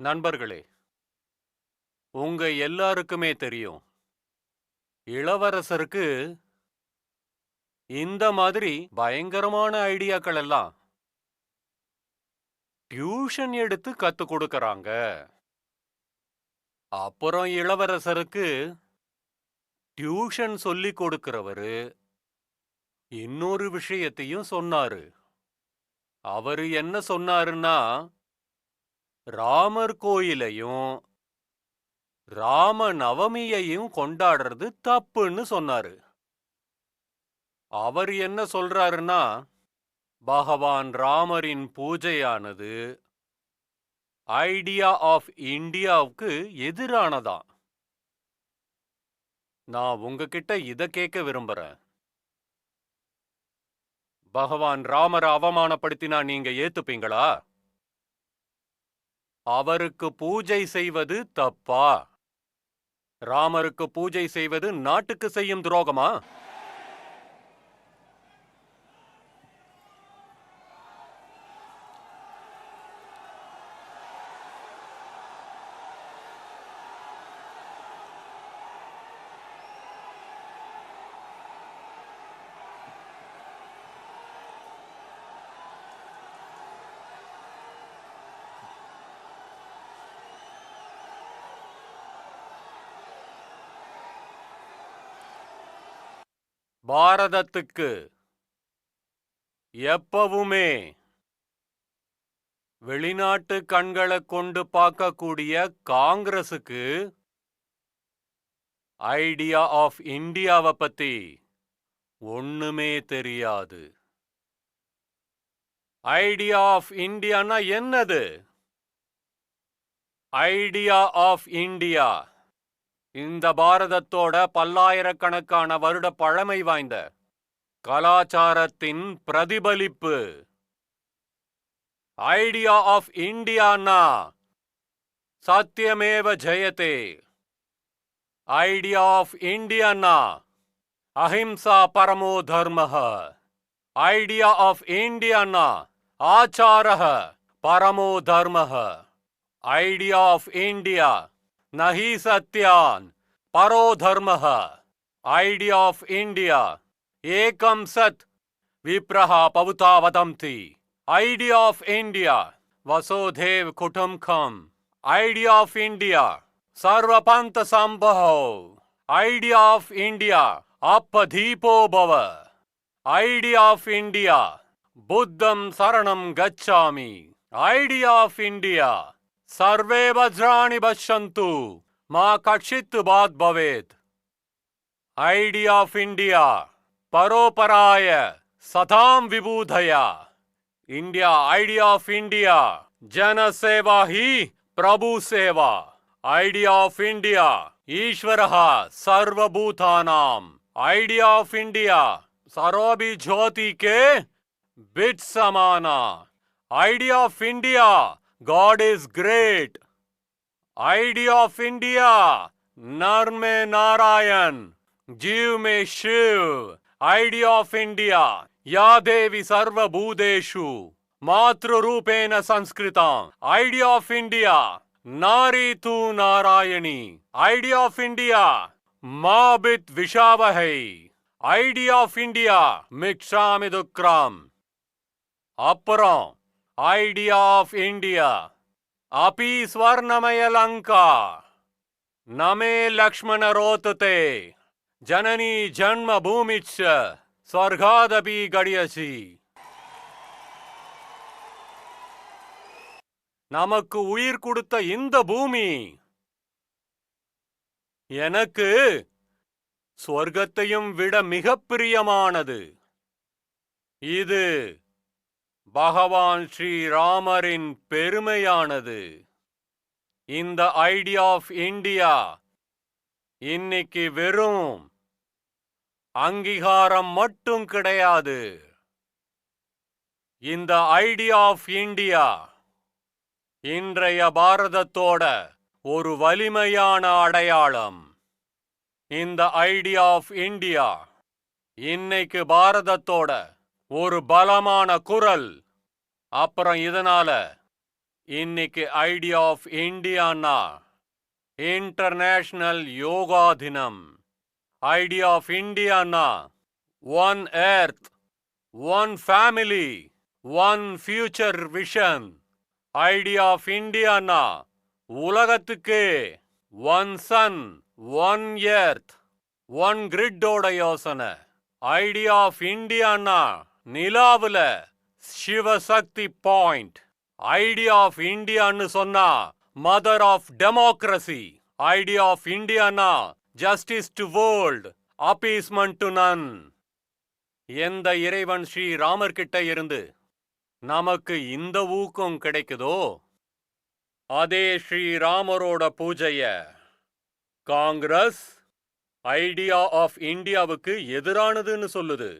நண்பர்களே உங்க எல்லாருக்குமே தெரியும் இளவரசருக்கு இந்த மாதிரி பயங்கரமான ஐடியாக்கள் எல்லாம் டியூஷன் எடுத்து கத்து கொடுக்கறாங்க. அப்புறம் இளவரசருக்கு டியூஷன் சொல்லி கொடுக்கிறவரு இன்னொரு விஷயத்தையும் சொன்னாரு. அவரு என்ன சொன்னாருன்னா ராமர் கோயிலையும் ராம நவமியையும் கொண்டாடுறது தப்புன்னு சொன்னாரு. அவர் என்ன சொல்றாருன்னா பகவான் ராமரின் பூஜையானது ஐடியா ஆஃப் இந்தியாவுக்கு எதிரானதா நான் உங்ககிட்ட இத கேட்க விரும்புறேன். பகவான் ராமரை அவமானப்படுத்தினா நீங்க ஏத்துப்பீங்களா? அவருக்கு பூஜை செய்வது தப்பா? ராமருக்கு பூஜை செய்வது நாட்டுக்கு செய்யும் துரோகமா? பாரதத்துக்கு எப்பவுமே வெளிநாட்டு கண்களை கொண்டு பார்க்கக்கூடிய காங்கிரசுக்கு ஐடியா ஆஃப் இந்தியாவை பத்தி ஒண்ணுமே தெரியாது. ஐடியா ஆஃப் இந்தியானா என்னது? Idea of India. இந்த பாரதத்தோட பல்லாயிரக்கணக்கான வருட பழமை வாய்ந்த கலாச்சாரத்தின் பிரதிபலிப்பு. ஐடியா ஆஃப் இந்தியானா சத்தியமேவ ஜெயதே ஐடியா ஆஃப் இந்தியானா அஹிம்சா பரமோ தர்மஹ ஐடியா ஆஃப் இந்தியானா ஆச்சாரः பரமோ தர்மஹ ஐடியா ஆஃப் இந்தியா नहीं सत्यान। परो धर्म। आइडिया ऑफ़ इंडिया एकम सत्। विप्रः पवतावदंति। आइडिया ऑफ़ इंडिया वसोधे कुटुम खम आइडिया ऑफ़ इंडिया सर्वपंत संभव आइडिया ऑफ़ इंडिया अपधीपो भव। आइडिया ऑफ़ इंडिया बुद्धम शरण गच्छामि। आइडिया ऑफ़ इंडिया सर्वे वज्राणि पश्यन्तु। मा कक्षित् बात् भवेत्। ऐडिया ऑफ़ इंडिया परोपराय सतां विबुधया। इंडिया आइडिया ऑफ़ इंडिया जनसेवा ही प्रभु सेवा आइडिया ऑफ़ इंडिया ईश्वर सर्वभूतानाम्। आइडिया ऑफ़ इंडिया सरोबि ज्योति के बिट समाना idea of India God is great. Idea of India. नर में नारायण जीव में शिव idea of India. या देवी सर्वभूतेषु मातृरूपेण संस्कृतम् idea of India. नारी तु Narayani idea of India. माबित विशावहै idea of India. मिक्षामि दुक्राम அப்புறம் ஐடியா ஆஃப் இண்டியா அபி ஸ்வர்ணமய லங்கா நமே லக்ஷ்மண ரோத்ததே ஜனனி ஜன்ம பூமிச்ச ஸ்வர்காதபி கடியசி நமக்கு உயிர் கொடுத்த இந்த பூமி எனக்கு ஸ்வர்க்கத்தையும் விட மிக பிரியமானது இது பகவான் ஸ்ரீராமரின் பெருமையானது. இந்த ஐடியா ஆஃப் இந்தியா இன்னைக்கு வெறும் அங்கீகாரம் மட்டும் கிடையாது. இந்த ஐடியா ஆஃப் இந்தியா இன்றைய பாரதத்தோட ஒரு வலிமையான அடையாளம். இந்த ஐடியா ஆஃப் இந்தியா இன்னைக்கு பாரதத்தோட ஒரு பலமான குரல். அப்புறம் இதனால இன்னைக்கு ஐடியா ஆஃப் இந்தியானா இன்டர்நேஷனல் யோகா தினம். Idea of Indiana one earth one family one future vision. Idea of Indiana உலகத்துக்கு one sun one earth one கிரிட்டோட யோசனை. ஐடியா ஆஃப் இந்தியானா நிலாவுல சிவசக்தி பாயிண்ட். ஐடியா ஆஃப் இந்தியான்னு சொன்னா mother of democracy. Idea of Indiana justice to world appeasement to none. எந்த இறைவன் ஸ்ரீ ராமர்கிட்ட இருந்து நமக்கு இந்த ஊக்கம் கிடைக்குதோ அதே ஸ்ரீராமரோட பூஜைய காங்கிரஸ் ஐடியா ஆஃப் இந்தியாவுக்கு எதிரானதுன்னு சொல்லுது.